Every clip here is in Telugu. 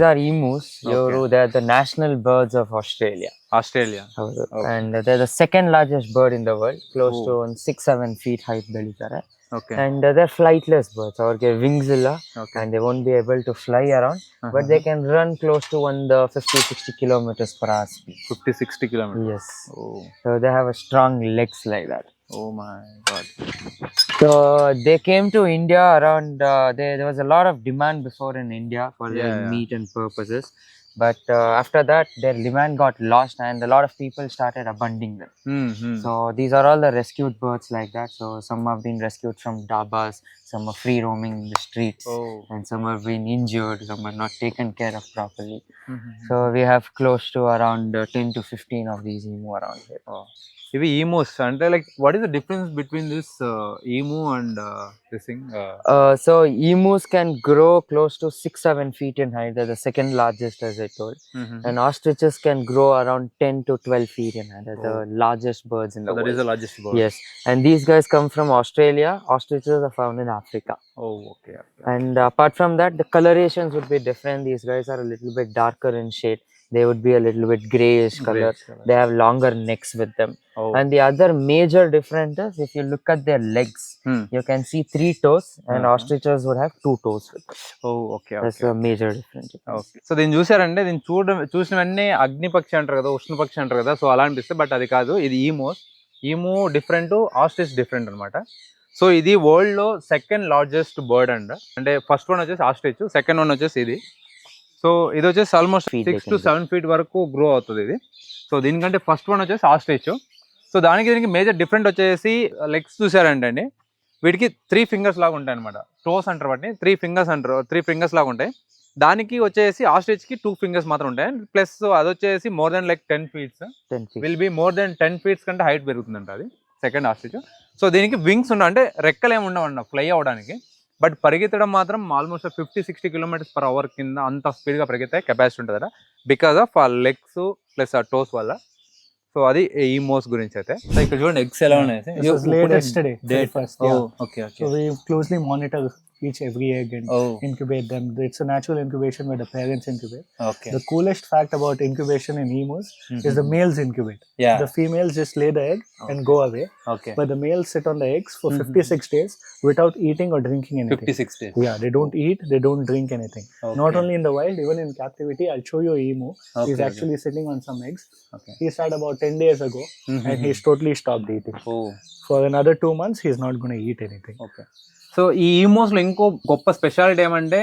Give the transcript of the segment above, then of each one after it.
ದೀಸ್ ಆರ್ ಇಮೂಸ್ ಇವರು they are the national birds of Australia Australia ಹೌದು. And they are the second largest bird in the world close to ಒಂದು ಸಿಕ್ಸ್ ಸೆವೆನ್ ಫೀಟ್ ಹೈಟ್ ಬೆಳೀತಾರೆ. And they are flightless birds ಅವ್ರಿಗೆ ವಿಂಗ್ಸ್ ಇಲ್ಲ. And they won't be able to fly around but they can run close to ಒಂದು fifty sixty kilometres per hour speed fifty sixty kilometres so they have a strong legs like that Oh my god. So they came to India around uh, there. There was a lot of demand before in India for yeah, their yeah. meat and purposes, but uh, after that their demand got lost and a lot of people started abandoning them. Mm-hmm. So these are all the rescued birds like that. So some have been rescued from dabas, some are free roaming in the streets, oh. and some have been injured, some are not taken care of properly. Mm-hmm. So we have close to around uh, ten to fifteen of these emu around here. Oh. ఇవి ఈమోస్ అంటే like what is the difference between this emu and this thing Uh, so emus can grow close to 6-7 feet in height. They're the second largest as I told. And ostriches can grow around 10 to 12 feet in height. They're the largest birds in the that world. Is the largest bird Yes, and these guys come from Australia. Ostriches are found in Africa. Oh okay And apart from that, the colorations would be different. These guys are a little bit darker in shade. They would be a little bit grayish color. They have longer necks with them. Oh. And the other major difference is if you look at their legs, Hmm. you can see three toes, and Uh-huh. ostriches would have two toes with them. Oh okay That's the major difference. Okay so దీన్ని చూసారంటే దీన్ని చూడడం చూసిన వెంటనే అగ్నిపక్షి అంటారు కదా ఉష్ణపక్షి అంటారు కదా సో అలా అనిపిస్తుంది బట్ అది కాదు ఇది emus emu different ostrich different అనమాట సో ఇది వరల్డ్లో సెకండ్ లార్జెస్ట్ బర్డ్ అంట అంటే ఫస్ట్ వన్ వచ్చేసి ఆస్ట్రిచ్ సెకండ్ వన్ వచ్చేసి ఇది సో ఇది వచ్చేసి almost six to. Seven feet వరకు గ్రో అవుతుంది ఇది. సో దీనికంటే ఫస్ట్ వన్ వచ్చేసి ఆస్ట్రిచ్ సో దానికి దీనికి మేజర్ డిఫరెంట్ వచ్చేసి లెగ్స్ చూసారంటే అండి వీటికి త్రీ ఫింగర్స్ లాగా ఉంటాయి అనమాట టోస్ అంటారు వాటిని. త్రీ ఫింగర్స్ అంటారు. త్రీ ఫింగర్స్ లాగా ఉంటాయి. దానికి వచ్చేసి ఆస్ట్రిచ్కి టూ ఫింగర్స్ మాత్రం ఉంటాయి. ప్లస్ అది వచ్చేసి more than like ten feets 10 feet. Will be more than ten feets కంటే హైట్ పెరుగుతుందంట అది. సెకండ్ ఆస్ట్రిచ్ సో దీనికి వింగ్స్ ఉండవు అంటే రెక్కలు ఏమి ఉండవు ఫ్లై అవ్వడానికి. బట్ పరిగెత్తడం మాత్రం almost fifty sixty kilometres per hour కింద అంత స్పీడ్గా పరిగెత్తే కెపాసిటీ ఉంటుందట. బికాస్ ఆఫ్ ఆ లెగ్స్ ప్లస్ ఆ టోస్ వల్ల. సో అది ఈ మోస్ గురించి అయితే. సో ఇక్కడ చూడండి ఎగ్స్ ఎలా ఉన్నాయి? This was laid yesterday, Date. 31st, yeah. Okay okay So we closely monitor each every egg and oh. incubate them. It's a natural incubation where the parents incubate. Okay. The coolest fact about incubation in emus mm-hmm. is the males incubate. Yeah. The females just lay the egg okay. and go away. Okay. But the males sit on the eggs for mm-hmm. 56 days without eating or drinking anything. 56 days. Yeah. They don't eat. They don't drink anything. Okay. Not only in the wild, even in captivity. I'll show you emu. Okay, He's actually sitting on some eggs. Okay. He started about 10 days ago mm-hmm. and he's totally stopped eating. Oh. For another two months, he's not going to eat anything. Okay. So ఈ ఈమోస్లో ఇంకో గొప్ప స్పెషాలిటీ ఏమంటే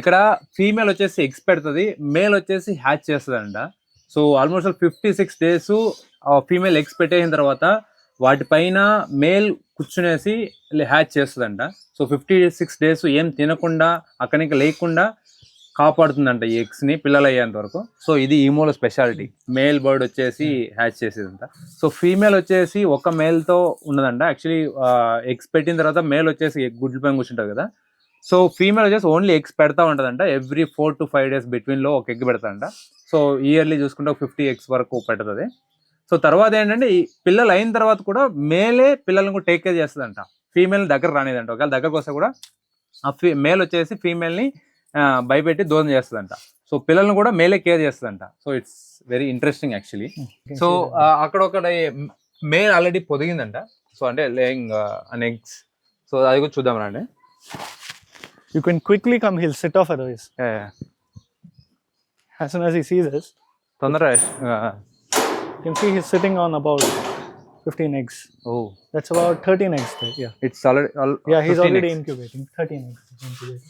ఇక్కడ ఫీమేల్ వచ్చేసి ఎగ్స్ పెడుతుంది మేల్ వచ్చేసి హ్యాచ్ చేస్తుందంట. So almost fifty six days female eggs పెట్టేసిన తర్వాత వాటిపైన మేల్ కూర్చునేసి హ్యాచ్ చేస్తుందంట. సో ఫిఫ్టీ సిక్స్ డేస్ ఏం తినకుండా అక్కడికి లేకుండా కాపాడుతుందంట ఈ ఎగ్స్ని పిల్లలు అయ్యేంత వరకు. సో ఇది ఈమోలో స్పెషాలిటీ మేల్ బర్డ్ వచ్చేసి హ్యాచ్ చేసేదంట. సో ఫీమేల్ వచ్చేసి ఒక మేల్తో ఉన్నదంట. యాక్చువల్లీ ఎగ్స్ పెట్టిన తర్వాత మేల్ వచ్చేసి గుడ్ల పైన కూర్చుంటారు కదా. సో ఫీమేల్ వచ్చేసి ఓన్లీ ఎగ్స్ పెడతా ఉంటదంట. Every four to five days బిట్వీన్లో ఒక ఎగ్ పెడతాంట సో ఇయర్లీ చూసుకుంటే ఒక ఫిఫ్టీ ఎగ్స్ వరకు పెడుతుంది. సో తర్వాత ఏంటంటే ఈ పిల్లలు అయిన తర్వాత కూడా మేలే పిల్లల్ని కూడా టేక్ కేర్ చేస్తుందంట. ఫీమేల్ దగ్గర రానిదంట. ఒకవేళ దగ్గరకు వస్తే కూడా ఆ ఫీ మేల్ వచ్చేసి ఫీమేల్ని ఆ, భయపెట్టి దూరం చేస్తుందంట. సో పిల్లల్ని కూడా మేలే కేర్ చేస్తుందంట. So it's very interesting actually so అక్కడ ఒకటి మేల్ ఆల్రెడీ పొదిగిందంట. సో అంటే లేయింగ్ అన్ ఎగ్స్ సో అది కూడా చూద్దాం రండి. You can quickly come hill set off otherwise has on he ceases తొందర can see his sitting on about fifteen eggs oh. That's about thirteen eggs it's already all yeah he's already incubating thirteen eggs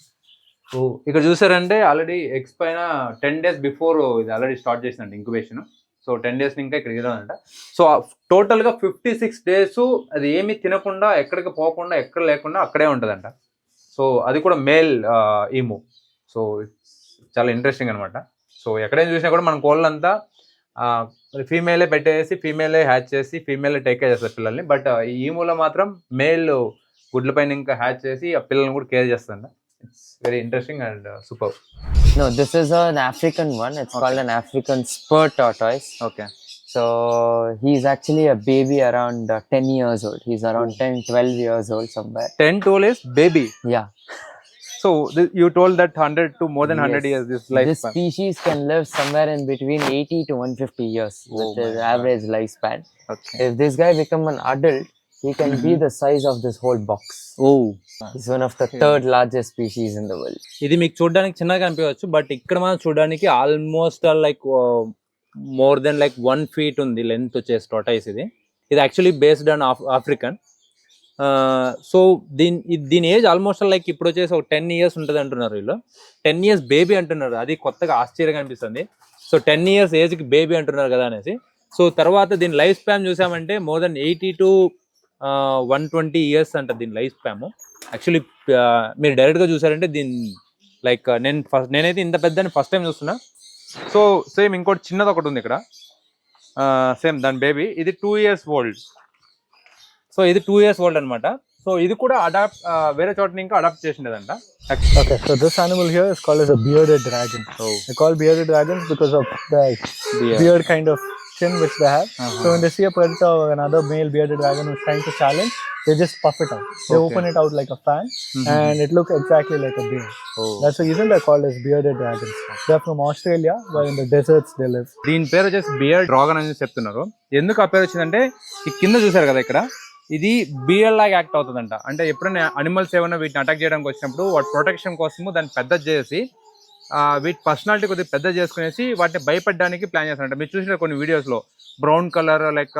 oh ఇక్కడ చూసారంటే ఆల్రెడీ ఎగ్స్ పైన టెన్ డేస్ బిఫోర్ ఇది ఆల్రెడీ స్టార్ట్ చేసిందంట ఇంక్యుబేషన్ సో టెన్ డేస్ ఇంకా ఇక్కడ ఇదంట సో టోటల్గా ఫిఫ్టీ సిక్స్ డేస్ అది ఏమీ తినకుండా ఎక్కడికి పోకుండా ఎక్కడ లేకుండా అక్కడే ఉంటుందంట. సో అది కూడా మేల్ ఈము సో చాలా ఇంట్రెస్టింగ్ అనమాట సో ఎక్కడైనా చూసినా కూడా మన కోళ్ళంతా ఫీమేలే పెట్టేసి ఫీమేలే హ్యాచ్ చేసి ఫీమేలే టేక్ కేర్ చేస్తారు పిల్లల్ని. బట్ ఈ ఈములో మాత్రం మేల్ గుడ్లపైన ఇంకా హ్యాచ్ చేసి ఆ పిల్లల్ని కూడా కేర్ చేస్తుందంట. it's very interesting and uh, superb. No, this is an African one. It's okay. called an African spur tortoise. Okay. So he's actually a baby around uh, 10 years old. He's around Ooh. 10, 12 years old somewhere. 10, to is baby. Yeah. So th- you told that 100 to more than 100 yes. years this lifespan. This species can live somewhere in between 80 to 150 years, oh which is average lifespan. Okay. If this guy become an adult, he can be Mhm. the size of this whole box. Oh. He's one of the third largest species in the world. ఇది మీకు చూడడానికి చిన్నగా కనిపించవచ్చు బట్ ఇక్కడ మనం చూడడానికి almost like more than like one feet ఉంది లెంత్ వచ్చేసి టోటైస్ ఇది ఇది actually based on African so దీని దీని ఏజ్ ఆల్మోస్ట్ లైక్ ఇప్పుడు వచ్చేసి ఒక టెన్ ఇయర్స్ ఉంటుంది అంటున్నారు వీళ్ళు టెన్ ఇయర్స్ బేబీ అంటున్నారు అది కొత్తగా ఆశ్చర్యంగా అనిపిస్తుంది సో టెన్ ఇయర్స్ ఏజ్కి బేబీ అంటున్నారు కదా అనేసి సో తర్వాత దీని లైఫ్ స్పామ్ చూసామంటే more than eighty to one twenty years అంట దీని లైఫ్ స్పామ్ యాక్చువల్లీ మీరు డైరెక్ట్గా చూసారంటే దీని లైక్ నేను ఫస్ట్ నేనైతే ఇంత పెద్దని ఫస్ట్ టైం చూస్తున్నా. సో సేమ్ ఇంకోటి చిన్నది ఒకటి ఉంది ఇక్కడ. సేమ్ దాని బేబీ ఇది టూ ఇయర్స్ ఓల్డ్ సో ఇది టూ ఇయర్స్ ఓల్డ్ అన్నమాట. సో ఇది కూడా అడాప్ట్ వేరే చోట ఇంకా అడాప్ట్ చేసిండేదంట. This animal here is called as a bearded dragon. Oh. They call bearded dragons because of the beard kind of chin which they have. Uh-huh. So when they see a predator or another male bearded dragon who's trying to challenge, they just puff it out. They Okay. open it out like a fan, Mhm. and it looks exactly like a beard. Oh. That's the reason they're called as bearded dragons. They're from Australia, where in the deserts they live. దీని పేరు వచ్చేసి బియర్ డ్రాగన్ అని చెప్తున్నారు ఎందుకు ఆ పేరు వచ్చిందంటే ఈ కింద చూసారు కదా ఇక్కడ ఇది బియర్ లాగా యాక్ట్ అవుతుందంట అంటే ఎప్పుడైనా అనిమల్స్ ఏమైనా వీటిని అటాక్ చేయడానికి వచ్చినప్పుడు వాటి ప్రొటెక్షన్ కోసము దాన్ని పెద్ద చేసి వీటి పర్సనాలిటీ కొద్దిగా పెద్ద చేసుకునేసి వాటిని భయపెట్టడానికి ప్లాన్ చేస్తారంట మీరు చూసిన కొన్ని వీడియోస్లో brown colour like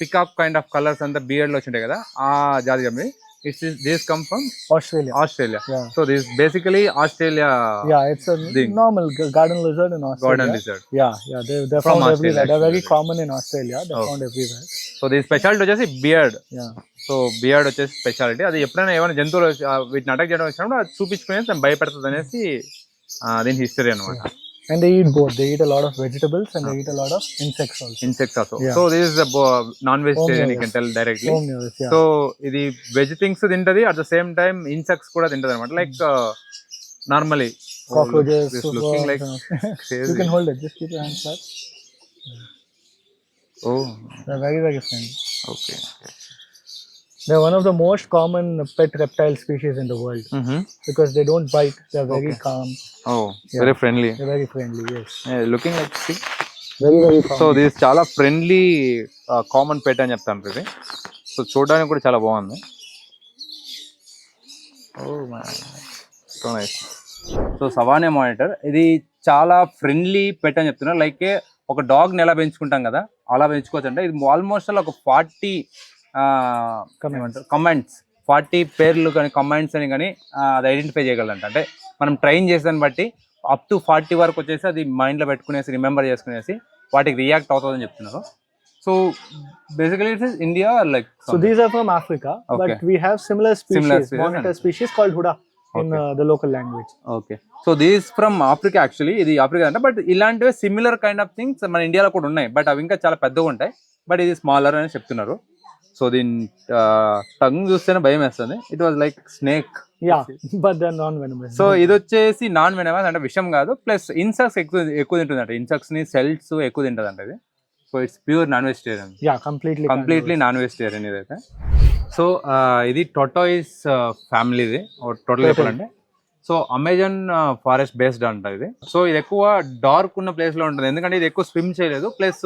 pickup kind of colours అంతా బియర్డ్లో వచ్చింటాయి కదా ఆ జాతి company it's this come from. Australia Yeah. So this basically Australia Australia. Garden lizard they, they're From found Australia, everywhere. They're very actually. common in Australia. They're Oh. found everywhere. So దీని స్పెషాలిటీ వచ్చేసి బియర్డ్. సో బియర్డ్ వచ్చేసి స్పెషాలిటీ అది ఎప్పుడైనా ఏమైనా జంతువులు వీటిని అటాక్ చేయడం వచ్చినప్పుడు అది చూపించుకునేసి భయపెడుతుంది అనేసి దీని హిస్టరీ అనమాట And they eat both. They eat a lot of vegetables and they eat a lot of insects also. Insects also Yeah. This is non vegetarian you Omnivorous. Can tell directly Omnivorous, yeah. So ఇది వెజ్ థింగ్స్ తింటది at the same time insects కూడా తింటది అనమాట like normally Cockroaches, looking like superbugs, you can hold it. Just keep your hands flat. Oh They're very, very friendly. Okay They're one of the most common pet reptile species in the world because they don't bite. They're very Okay. calm. Oh very friendly They're very friendly. Yes. Looking like Very, very calm. So this చాలా ఫ్రెండ్లీ కామన్ పెట్ అని చెప్తాను ఇది సో చూడడానికి కూడా చాలా బాగుంది సో సవానే మానిటర్ ఇది చాలా ఫ్రెండ్లీ పెట్ అని చెప్తున్నారు లైక్ ఒక డాగ్ని ఎలా పెంచుకుంటాం కదా అలా పెంచుకోవచ్చు అంటే ఇది ఆల్మోస్ట్ ఒక ఫార్టీ. కమెంట్స్ ఫార్టీ పేర్లు కానీ కమెంట్స్ అని కానీ అది ఐడెంటిఫై చేయగలంట అంటే మనం ట్రైన్ చేసేదాన్ని బట్టి అప్ టు ఫార్టీ వరకు వచ్చేసి అది మైండ్లో పెట్టుకునేసి రిమెంబర్ చేసుకునేసి వాటికి రియాక్ట్ అవుతుందని చెప్తున్నారు. So basically it's India like but we have similar species, Similar species monitor and- species called huda in Okay. uh, the local language. Okay so these from Africa actually ఇది ఆఫ్రికా అంటే బట్ ఇలాంటివి సిమిలర్ కైండ్ ఆఫ్ థింగ్స్ మన ఇండియాలో కూడా ఉన్నాయి. బట్ అవి ఇంకా చాలా పెద్దగా ఉంటాయి. బట్ ఇది స్మాలర్ అని చెప్తున్నారు. సో దీని టంగ్ చూస్తేనే భయం వేస్తుంది. It was like snake. So ఇది వచ్చేసి నాన్ వెనమస్ అంటే విషం కాదు. ప్లస్ ఇన్సెక్ట్స్ ఎక్కువ ఎక్కువ తింటుందంట. ఇన్సెక్ట్స్ని సెల్స్ ఎక్కువ తింటదంట ఇది. So it's pure non vegetarian completely. Completely non vegetarian ఇదైతే. సో ఇది టొటాయిస్ ఫ్యామిలీది టోటల్ చెప్పాలంటే. సో అమెజాన్ ఫారెస్ట్ బేస్డ్ అంట ఇది. సో ఇది ఎక్కువ డార్క్ ఉన్న ప్లేస్లో ఉంటుంది. ఎందుకంటే ఇది ఎక్కువ స్విమ్ చేయలేదు. ప్లస్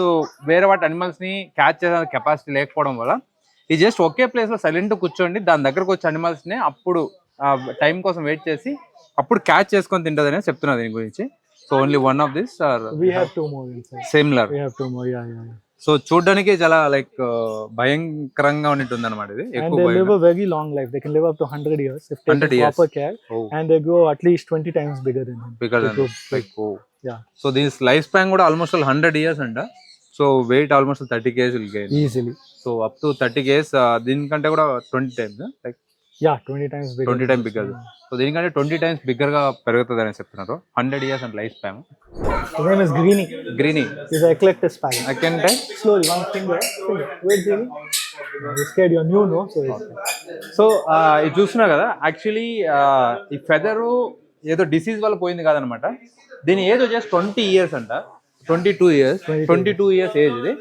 వేరే వాటి అనిమల్స్ని క్యాచ్ చేసే కెపాసిటీ లేకపోవడం వల్ల ఈ జస్ట్ ఒకే ప్లేస్లో సైలెంట్ కూర్చోండి. దాని దగ్గరకు వచ్చి అనిమల్స్ అనిమల్స్ని అప్పుడు టైం కోసం వెయిట్ చేసి అప్పుడు క్యాచ్ చేసుకొని తింటుంది అనేది చెప్తున్నా దీని గురించి. So only one of this are similar so చూడడానికి చాలా లైక్ uh, భయంకరంగా ఉంటుంది అనమాట ఇది ఎక్కువ very long life they can live up to 100 years if they take proper care and they go at least 20 times bigger than bigger than like oh yeah so this life span కూడా ఆల్మోస్ట్ 100 ఇయర్స్ అంట. So weight almost thirty KG gain easily. So up to thirty KG దీనికంటే కూడా twenty times like Yeah, 20 times bigger. 20 than times this. bigger. Yeah. So దీనికంటే ట్వంటీ టైమ్స్ బిగ్గర్గా పెరుగుతుంది అని చెప్తున్నారు hundred years and life is Greenie. Greenie He's an eclectus parrot. I can time Slowly, one finger. finger. Wait, Greenie. You're scared. You're new, no? So it's, so ఇది చూస్తున్నా కదా యాక్చువల్లీ ఈ ఫెదర్ ఏదో డిసీజ్ వల్ల పోయింది కాదనమాట దీని ఏజ్ వచ్చేసి ట్వంటీ ఇయర్స్ అంట twenty two years 22 twenty two years age ఇది.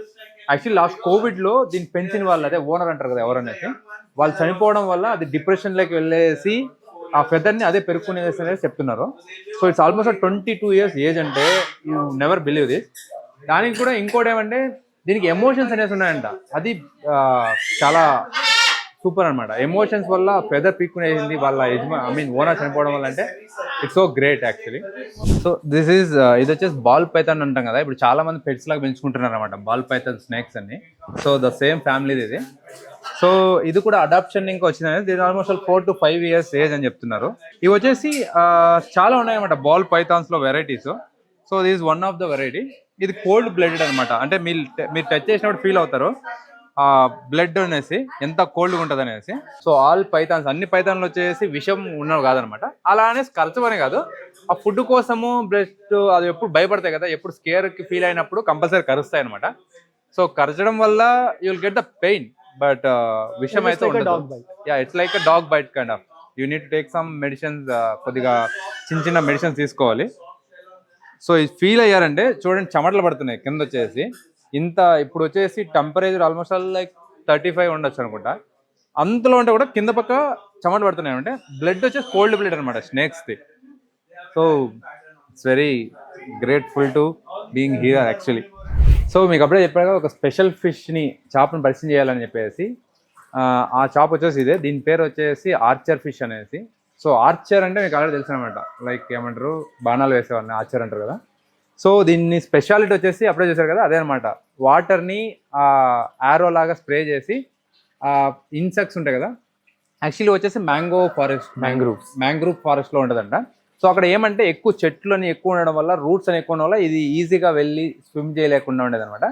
యాక్చువల్లీ లాస్ట్ కోవిడ్లో దీన్ని పెంచిన వాళ్ళు అదే ఓనర్ అంటారు కదా ఎవరనేసి. వాళ్ళు చనిపోవడం వల్ల అది డిప్రెషన్లోకి వెళ్ళేసి ఆ ఫెదర్ని అదే పెరుక్కునేది అనేది చెప్తున్నారు. So it's almost twenty two years age అంటే యూ నెవర్ బిలీవ్ దిస్ దానికి కూడా ఇంకోటి ఏమంటే దీనికి ఎమోషన్స్ అనేవి ఉన్నాయంట. అది చాలా సూపర్ అన్నమాట. ఎమోషన్స్ వల్ల పెద్ద పీక్కునేది వాళ్ళ యజమా ఐ మీన్ ఓనర్ చనిపోవడం వల్ల అంటే it's so great actually so this is ఇది వచ్చేసి బాల్ పైథాన్ అంటాం కదా. ఇప్పుడు చాలా మంది పెట్స్ లాగా పెంచుకుంటున్నారు అనమాట బాల్ పైథాన్ స్నేక్స్ అన్ని. సో ద సేమ్ ఫ్యామిలీ ఇది. సో ఇది కూడా అడాప్షన్ ఇంకా వచ్చింది దీని almost four to five years age అని చెప్తున్నారు. ఇవి వచ్చేసి uh, చాలా ఉన్నాయన్నమాట ball పైథాన్స్లో varieties so this one of the variety ఇది కోల్డ్ బ్లడెడ్ అనమాట అంటే మీరు మీరు టచ్ చేసినప్పుడు ఫీల్ అవుతారు. బ్లడ్ అనేసి ఎంత కోల్డ్గా ఉంటుంది అనేసి. సో ఆల్ పైథాన్స్ అన్ని పైథాన్లు వచ్చేసి విషం ఉన్నవి కాదనమాట. అలా అనేసి ఖర్చు కాదు. ఆ ఫుడ్ కోసము బ్లడ్ అది ఎప్పుడు భయపడతాయి కదా ఎప్పుడు స్కేర్కి ఫీల్ అయినప్పుడు కంపల్సరీ కరుస్తాయి అనమాట సో కరచడం వల్ల you will get the pain but విషం అయితే ఉండదు. Yeah it's like a dog bite kind of you need take some medicines కొద్దిగా చిన్న చిన్న మెడిసిన్స్ తీసుకోవాలి. సో ఇది ఫీల్ అయ్యారంటే చూడండి చెమటలు పడుతున్నాయి కింద వచ్చేసి. ఇంత ఇప్పుడు వచ్చేసి temperature almost all like thirty five ఉండొచ్చు అనుకుంటా. అంతలో ఉంటే కూడా కింద పక్క చెమట పడుతున్నాయి అంటే బ్లడ్ వచ్చేసి కోల్డ్ బ్లడ్ అనమాట స్నేక్స్ది so it's very grateful to being hero actually so మీకు అప్పుడే చెప్పాక ఒక స్పెషల్ ఫిష్ని చేపను పరిచయం చేయాలని చెప్పేసి. ఆ, ఆ చేప వచ్చేసి ఇదే దీని పేరు వచ్చేసి ఆర్చర్ ఫిష్ అనేసి. సో ఆర్చర్ అంటే మీకు ఆల్రెడీ తెలుసు అనమాట లైక్ ఏమంటారు? బాణాలు వేసేవాళ్ళని ఆర్చర్ అంటారు కదా. సో దీన్ని స్పెషాలిటీ వచ్చేసి అప్పుడే చూసారు కదా అదే అనమాట వాటర్ని ఆరో లాగా స్ప్రే చేసి ఇన్సెక్ట్స్ ఉంటాయి కదా యాక్చువల్లీ వచ్చేసి మ్యాంగో ఫారెస్ట్. మ్యాంగ్రూవ్ ఫారెస్ట్లో ఉంటుందంట సో అక్కడ ఏమంటే ఎక్కువ చెట్లు అని ఎక్కువ ఉండడం వల్ల రూట్స్ అని ఎక్కువ ఉండడం వల్ల ఇది ఈజీగా వెళ్ళి స్విమ్ చేయలేకుండా ఉండేది అనమాట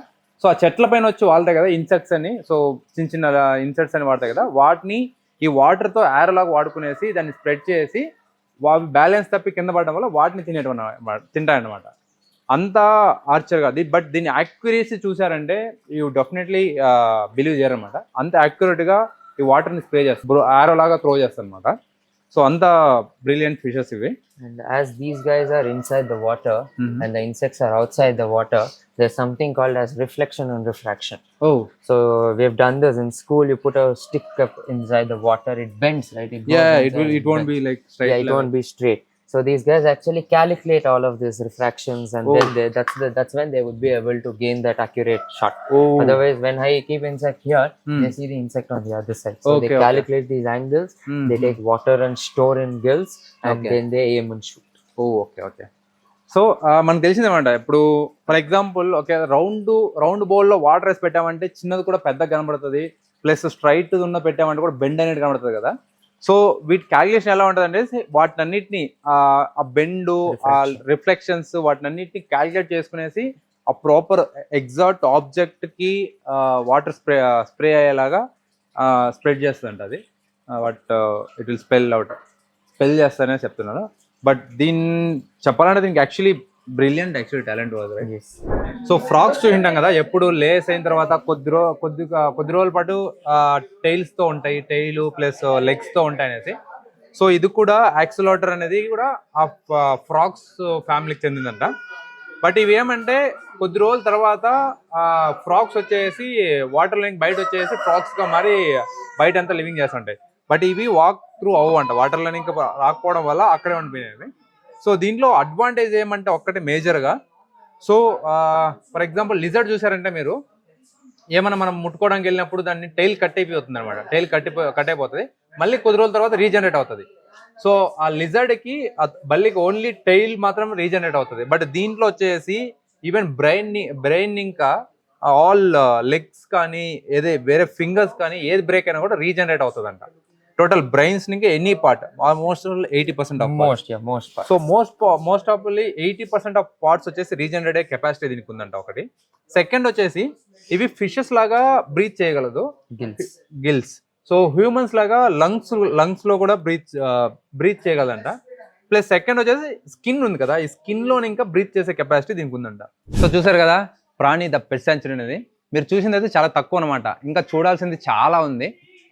సో ఆ చెట్ల పైన వచ్చి వాళ్తాయి కదా ఇన్సెక్ట్స్ అని సో చిన్న చిన్న ఇన్సెక్ట్స్ అని వాడతాయి కదా వాటిని ఈ వాటర్తో లాగా వాడుకునేసి దాన్ని స్ప్రెడ్ చేసి బ్యాలెన్స్ తప్పి కింద పడడం వల్ల వాటిని తినేటం తింటాయన్నమాట. అంత ఆర్చర్ కాదు. బట్ దీని యాక్యురేసీ చూసారంటే యూ డెఫినెట్లీ బిలీవ్ చేయరనమాట అంత యాక్యురేట్గా ఈ వాటర్ని స్ప్రే చేస్తారు. ఆరో లాగా త్రో చేస్తారనమాట సో అంత బ్రిలియంట్ ఫిషెస్ ఇవి. And as these guys are inside the water and the insects are outside the water there something called as reflection and refraction oh so we had this in school you put stick inside the water it bends right it it be like it be straight So these guys actually calculate all of these refractions, and Oh. then they, that's the that's when they would be able to gain that accurate shot. Oh Otherwise, when I keep insect here, Hmm. they see the insect on the other side. So Okay, they okay. calculate these angles. Hmm, They take water and store in gills, and Okay. then they aim and shoot. Oh okay okay so మనకు తెలిసిందేమంట ఇప్పుడు for example okay round round బౌల్లో వాటర్ వేసి పెట్టామంటే చిన్నది కూడా పెద్దగా కనబడుతుంది ప్లస్ స్ట్రైట్ ఉన్న పెట్టామంటే కూడా బెండ్ అనేది కనబడుతుంది కదా సో వీటి క్యాలిక్యులేషన్ ఎలా ఉంటుంది అంటే వాటిని అన్నిటిని ఆ బెండ్ ఆ రిఫ్లెక్షన్స్ వాటిని అన్నిటిని క్యాలిక్యులేట్ చేసుకునేసి ఆ ప్రాపర్ ఎగ్జాక్ట్ ఆబ్జెక్ట్కి వాటర్ స్ప్రే స్ప్రే అయ్యేలాగా స్ప్రెడ్ చేస్తుందంట అది. But it will spell out spell చేస్తారనే చెప్తున్నాను. బట్ దీన్ని చెప్పాలంటే దీనికి actually brilliant actually talent was right. So frogs చూసింటాం కదా ఎప్పుడు లేస్ అయిన తర్వాత కొద్ది రో కొద్దిగా కొద్ది రోజుల పాటు టైల్స్తో ఉంటాయి టైల్ ప్లస్ లెగ్స్తో ఉంటాయి అనేసి. సో ఇది కూడా యాక్సిలోటర్ అనేది కూడా ఆ ఫ్రాక్స్ ఫ్యామిలీకి చెందిందంట. బట్ ఇవి ఏమంటే కొద్ది రోజుల తర్వాత ఆ ఫ్రాక్స్ వచ్చేసి వాటర్ లింక్ బయట వచ్చేసి ఫ్రాక్స్గా మరి బయట అంతా లివింగ్ చేస్తుంటాయి. బట్ ఇవి వాక్ త్రూ అవ్వంట వాటర్లో ఇంకా రాకపోవడం వల్ల అక్కడే ఉండిపోయినాయి. సో దీంట్లో అడ్వాంటేజ్ ఏమంటే ఒక్కటే మేజర్గా సో ఫర్ ఎగ్జాంపుల్ లిజర్డ్ చూసారంటే మీరు ఏమైనా మనం ముట్టుకోవడానికి వెళ్ళినప్పుడు దాన్ని టైల్ కట్ అయిపోతుంది అనమాట టైల్ కట్టి కట్ అయిపోతుంది. మళ్ళీ కొద్ది రోజుల తర్వాత రీజనరేట్ అవుతుంది. సో ఆ లిజర్డ్కి బల్లికి ఓన్లీ టైల్ మాత్రం రీజనరేట్ అవుతుంది. బట్ దీంట్లో వచ్చేసి ఈవెన్ బ్రెయిన్ని బ్రెయిన్ ఇంకా ఆల్ లెగ్స్ కానీ ఏదే వేరే ఫింగర్స్ కానీ ఏది బ్రేక్ అయినా కూడా రీజనరేట్ అవుతుంది అంట టోటల్ బ్రెయిన్స్ నుంచి any part almost eighty percent of most part. So most most of eighty percent of parts వచ్చేసి రీజనరేట్ అయ్యే కెపాసిటీ దీనికి ఉందంట ఒకటి. సెకండ్ వచ్చేసి ఇవి ఫిషెస్ లాగా బ్రీత్ చేయగలదు. Gills. గిల్స్ సో హ్యూమన్స్ లాగా లంగ్స్ లంగ్స్లో కూడా బ్రీత్ బ్రీత్ చేయగలదంట. ప్లస్ సెకండ్ వచ్చేసి స్కిన్ ఉంది కదా ఈ స్కిన్లో ఇంకా బ్రీత్ చేసే కెపాసిటీ దీనికి ఉందంట. సో చూసారు కదా ప్రాణి ద పెట్ సెంచరీ అనేది. మీరు చూసింది అయితే చాలా తక్కువ అనమాట ఇంకా చూడాల్సింది చాలా ఉంది.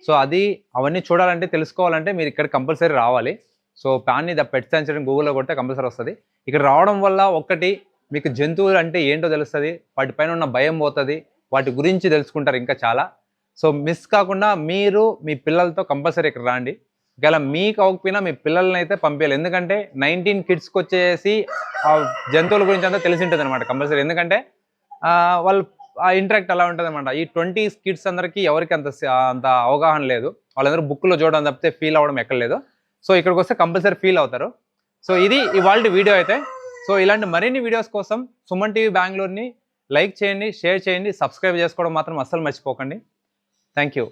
సో అది అవన్నీ చూడాలంటే తెలుసుకోవాలంటే మీరు ఇక్కడ కంపల్సరీ రావాలి. సో ప్యాన్ని ద పెట్ సెంచరీ గూగుల్లో కొడితే కంపల్సరీ వస్తుంది. ఇక్కడ రావడం వల్ల ఒక్కటి మీకు జంతువులు అంటే ఏంటో తెలుస్తుంది వాటిపైన ఉన్న భయం పోతుంది వాటి గురించి తెలుసుకుంటారు ఇంకా చాలా. సో మిస్ కాకుండా మీరు మీ పిల్లలతో కంపల్సరీ ఇక్కడ రండి. ఒకవేళ మీకు అవ్వకపోయినా మీ పిల్లల్ని అయితే పంపించాలి ఎందుకంటే నైన్టీన్ కిడ్స్కి వచ్చేసి ఆ జంతువుల గురించి అంతా తెలిసి ఉంటుంది అనమాట కంపల్సరీ. ఎందుకంటే వాళ్ళు ఆ ఇంటరాక్ట్ అలా ఉంటుంది అనమాట ఈ ట్వంటీ కిడ్స్ అందరికీ ఎవరికి అంత అంత అవగాహన లేదు. వాళ్ళందరూ బుక్లో చూడడం తప్పితే ఫీల్ అవ్వడం ఎక్కర్లేదు సో ఇక్కడికి వస్తే కంపల్సరీ ఫీల్ అవుతారు. సో ఇది ఇవాళ వీడియో అయితే. సో ఇలాంటి మరిన్ని వీడియోస్ కోసం సుమన్ టీవీ బెంగళూరుని లైక్ చేయండి షేర్ చేయండి సబ్స్క్రైబ్ చేసుకోవడం మాత్రం అస్సలు మర్చిపోకండి. Thank you